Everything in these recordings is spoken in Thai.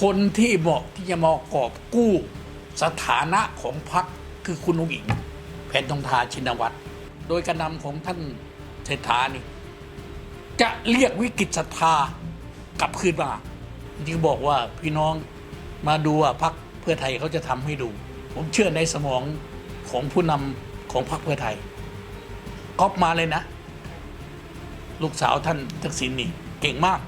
คนที่เหมาะที่จะมากอบกู้สถานะของพรรคคือคุณอุ้งอิงแผนทองทาชินวัตร โดยการนำของท่านเศรษฐานี่ จะเรียกวิกฤตศรัทธากลับคืนมาจึงบอกว่าพี่น้องมาดูว่าพรรคเพื่อไทยเขาจะทำให้ดู ผมเชื่อในสมองของผู้นำของพรรคเพื่อไทยก๊อปมาเลยนะ ลูกสาวท่านทักษิณนี่เก่งมาก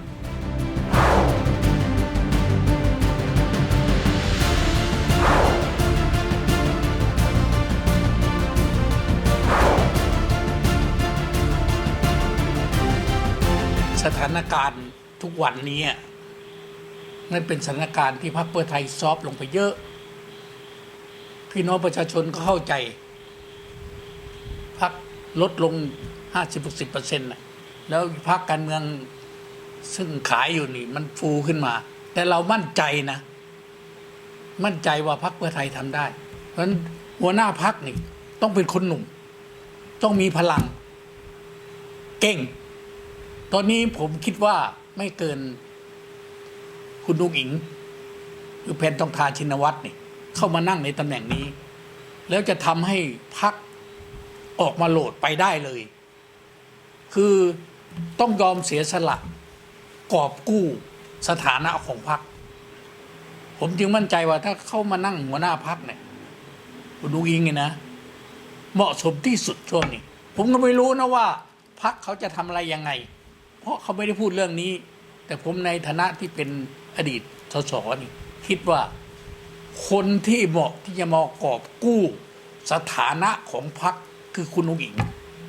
สถานการณ์ทุกวันนี้นั่นเป็นสถานการณ์ที่พรรคเพื่อไทยซอฟลงไปเยอะ พี่น้องประชาชนก็เข้าใจพรรคลดลง 50-60%นะแล้วพรรคการเมืองซึ่งขายอยู่นี่ มันฟูขึ้นมา แต่เรามั่นใจนะ มั่นใจว่าพรรคเพื่อไทยทำได้ เพราะฉะนั้นหัวหน้าพรรคนี่ ต้องเป็นคนหนุ่ม ต้องมีพลัง เก่ง ตอนนี้ผมคิดว่าไม่เกิน คุณนุกอิงคือแพนทองทาชินวัตรนี่ เข้ามานั่งในตำแหน่งนี้ แล้วจะทำให้พักออกมาโหลดไปได้เลย คือต้องยอมเสียสละกอบกู้สถานะของพรรคผมจึงมั่นใจว่าถ้าเข้ามานั่งหัวหน้าพรรคเนี่ยคุณนุกอิงเนี่ยนะ เหมาะสมที่สุดช่วงนี้ ผมก็ไม่รู้นะว่าพักเขาจะทำอะไรยังไง เพราะเขาไม่ได้พูดเรื่องนี้ แต่ผมในฐานะที่เป็นอดีตสสนี่คิดว่าคนที่เหมาะที่จะมากอบกู้สถานะของพรรคคือคุณอุ้งอิง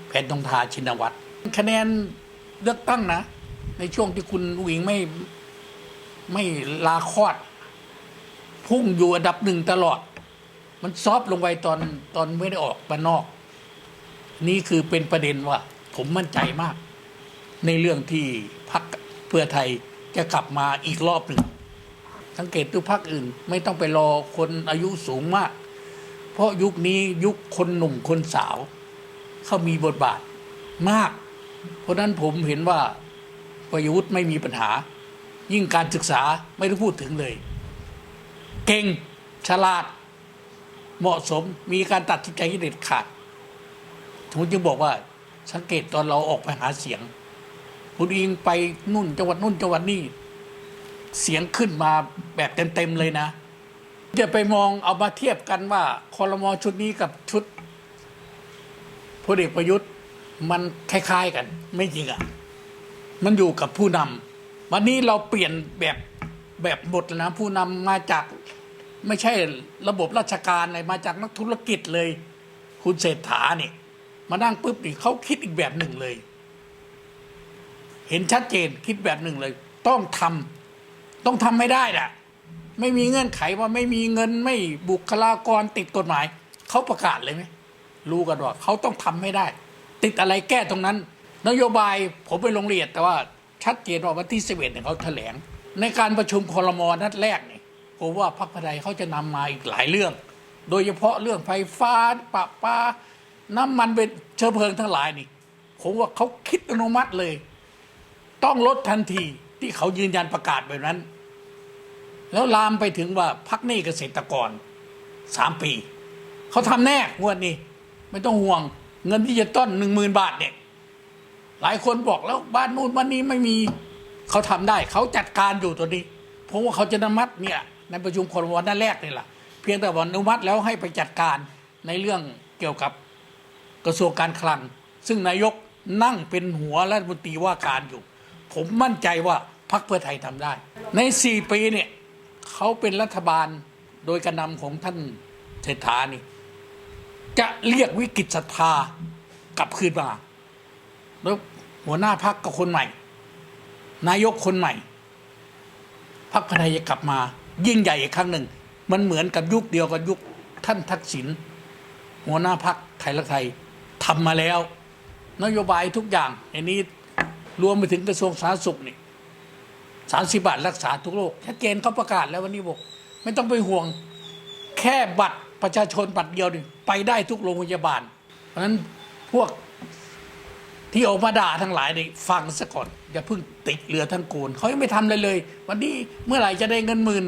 แผนทองทาชินวัตรคะแนนเลือกตั้งนะ ในช่วงที่คุณอุ้งอิงไม่ไม่ลาคลอด พุ่งอยู่อันดับหนึ่งตลอด มันซอฟลงไปตอนตอนไม่ได้ออกมานอก นี่คือเป็นประเด็นว่า ผมมั่นใจมาก ในเรื่องที่พักเพื่อไทยจะกลับมาอีกรอบหนึ่งสังเกตดูพักอื่น ไม่ต้องไปรอคนอายุสูงมาก เพราะยุคนี้ยุคคนหนุ่มคนสาว เขามีบทบาทมาก เพราะนั้นผมเห็นว่าประยุทธ์ไม่มีปัญหา ยิ่งการศึกษาไม่ต้องพูดถึงเลย เก่งฉลาด เหมาะสมมีการตัดสินใจที่เด็ดขาดผมจึงบอกว่าสังเกตตอนเราออกไปหาเสียง คุณอิงไปนู่นจังหวัดนู่นจังหวัดนี่เสียงขึ้นมาแบบเต็มๆเลยนะ จะไปมองเอามาเทียบกันว่าคอรมอชุดนี้กับชุดพลเอกประยุทธ์มันคล้าย ๆกัน ไม่จริงอะ มันอยู่กับผู้นำวันนี้เราเปลี่ยนแบบแบบบทนะ ผู้นำมาจากไม่ใช่ระบบราชการเลยมาจากนักธุรกิจเลย คุณเศรษฐาเนี่ยมานั่งปุ๊บนี่เขาคิดอีกแบบหนึ่งเลย เห็นชัดเจนคิดแบบหนึ่งเลย ต้องทำต้องทำไม่ได้แหละไม่มีเงื่อนไขว่าไม่มีเงินไม่บุคลากรติดกฎหมาย เขาประกาศเลยไหมรู้กันว่าเขาต้องทำไม่ได้ ติดอะไรแก้ตรงนั้น นโยบายผมไปลงละเอียดแต่ว่าชัดเจนว่าวันที่สิบเอ็ดเนี่ยเขาแถลง ในการประชุมคอรมอนัดแรกเนี่ยผมว่าพรรคเพื่อไทยเขาจะนำมาอีกหลายเรื่อง โดยเฉพาะเรื่องไฟฟ้าปะปาน้ำมันเป็นเชื้อเพลิงทั้งหลายนี่ ผมว่าเขาคิดอนุมัติเลย ต้องลดทันทีที่เขายืนยันประกาศแบบนั้น แล้วลามไปถึงว่าพักหนี้เกษตรกรสามปี เขาทำแน่งวดนี้ ไม่ต้องห่วงเงินที่จะต้นหนึ่งหมื่นบาทเนี่ยหลายคนบอกแล้วบ้านนู้นบ้านนี้ไม่มีเขาทำได้ เขาจัดการอยู่ตัวนี้ผมว่าเขาจะอนุมัติเนี่ยในประชุมคอรมอนันแรกนี่แหละเพียงแต่ว่าอนุมัติแล้วให้ไปจัดการในเรื่องเกี่ยวกับกระทรวงการคลัง ซึ่งนายกนั่งเป็นหัวรัฐมนตรีว่าการอยู่ ผมมั่นใจว่าพรรคเพื่อไทยทำได้ ในสี่ปีเนี่ยเขาเป็นรัฐบาลโดยการนำของท่านเศรษฐานี่ จะเรียกวิกฤตศรัทธากลับคืนมา แล้วหัวหน้าพรรคก็คนใหม่ นายกคนใหม่พรรคเพื่อไทยจะกลับมา ยิ่งใหญ่อีกครั้งหนึ่ง มันเหมือนกับยุคเดียวกับยุคท่านทักษิณหัวหน้าพักไทยรักไทยทำมาแล้ว นโยบายทุกอย่างอันนี้ รวมไปถึงกระทรวงสาธารณสุขนี่สามสิบบาทรักษาทุกโรคชัดเจนเขาประกาศแล้ววันนี้บอกไม่ต้องไปห่วงแค่บัตรประชาชนบัตรเดียวนี่ไปได้ทุกโรงพยาบาล เพราะฉะนั้นพวกที่ออกมาด่าทั้งหลายนี่ฟังซะก่อน อย่าเพิ่งติดเรือทั้งโกนเขายังไม่ทำเลยเลย วันนี้เมื่อไหร่จะได้เงินหมื่น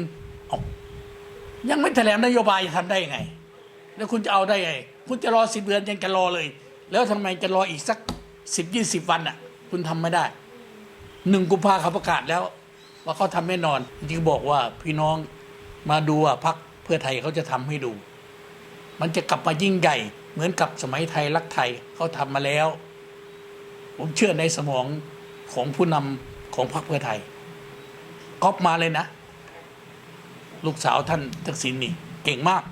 ยังไม่แถลงนโยบายจะทำได้ยังไง แล้วคุณจะเอาได้ไง คุณจะรอสิบเดือนยังจะรอเลย แล้วทำไมจะรออีกสักสิบยี่สิบวันอะ คุณทำไม่ได้หนึ่งกุมภาเขาประกาศแล้ว ว่าเขาทำแน่นอนจริงบอกว่าพี่น้องมาดูว่าพักเพื่อไทยเขาจะทำให้ดู มันจะกลับมายิ่งใหญ่ เหมือนกับสมัยไทยรักไทยเขาทำมาแล้ว ผมเชื่อในสมองของผู้นำของพรรคเพื่อไทยก๊อปมาเลยนะ ลูกสาวท่านทักษิณนี่ เก่งมาก